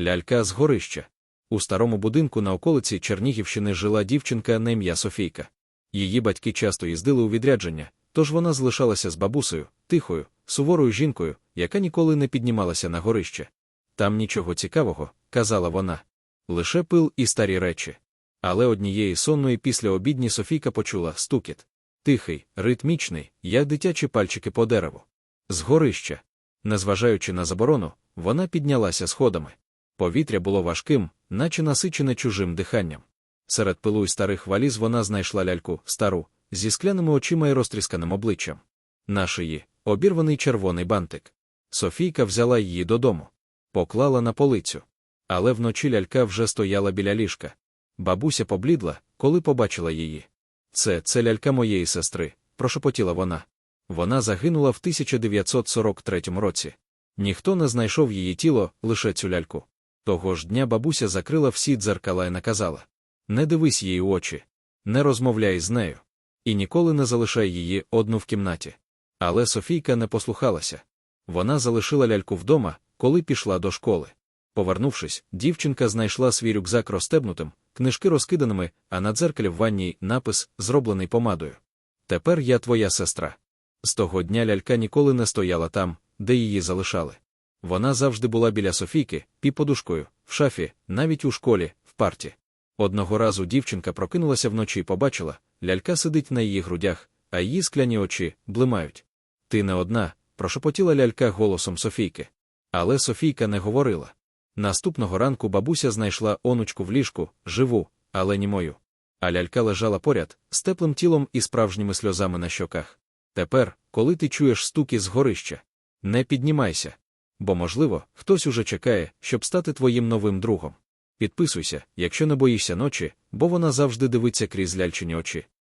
Лялька з горища. У старому будинку на околиці Чернігівщини жила дівчинка на ім'я Софійка. Її батьки часто їздили у відрядження, тож вона залишалася з бабусею, тихою, суворою жінкою, яка ніколи не піднімалася на горище. Там нічого цікавого, казала вона. Лише пил і старі речі. Але однієї сонної після обідні Софійка почула стукіт. Тихий, ритмічний, як дитячі пальчики по дереву. З горища. Незважаючи на заборону, вона піднялася сходами. Повітря було важким, наче насичене чужим диханням. Серед пилу й старих валіз вона знайшла ляльку, стару, зі скляними очима і розтрісканим обличчям. На шиї обірваний червоний бантик. Софійка взяла її додому, поклала на полицю. Але вночі лялька вже стояла біля ліжка. Бабуся поблідла, коли побачила її. Це це лялька моєї сестри, прошепотіла вона. Вона загинула в 1943 році. Ніхто не знайшов її тіло, лише цю ляльку. Того ж дня бабуся закрила всі дзеркала і наказала: Не дивись їй очі, не розмовляй з нею. І ніколи не залишай її одну в кімнаті. Але Софійка не послухалася. Вона залишила ляльку вдома, коли пішла до школи. Повернувшись, дівчинка знайшла свій рюкзак розстебнутим, книжки розкиданими, а на дзеркалі в ванній напис, зроблений помадою. Тепер я твоя сестра. З того дня лялька ніколи не стояла там, де її залишали. Вона завжди була біля Софійки, під подушкою, в шафі, навіть у школі, в парті. Одного разу дівчинка прокинулася вночі і побачила, лялька сидить на її грудях, а її скляні очі блимають. Ти не одна, прошепотіла лялька голосом Софійки. Але Софійка не говорила. Наступного ранку бабуся знайшла онучку в ліжку, живу, але німою. А лялька лежала поряд, з теплим тілом і справжніми сльозами на щоках. Тепер, коли ти чуєш стуки з горища, не піднімайся. Бо, можливо, хтось уже чекає, щоб стати твоїм новим другом. Підписуйся, якщо не боїшся ночі, бо вона завжди дивиться крізь ляльчині очі.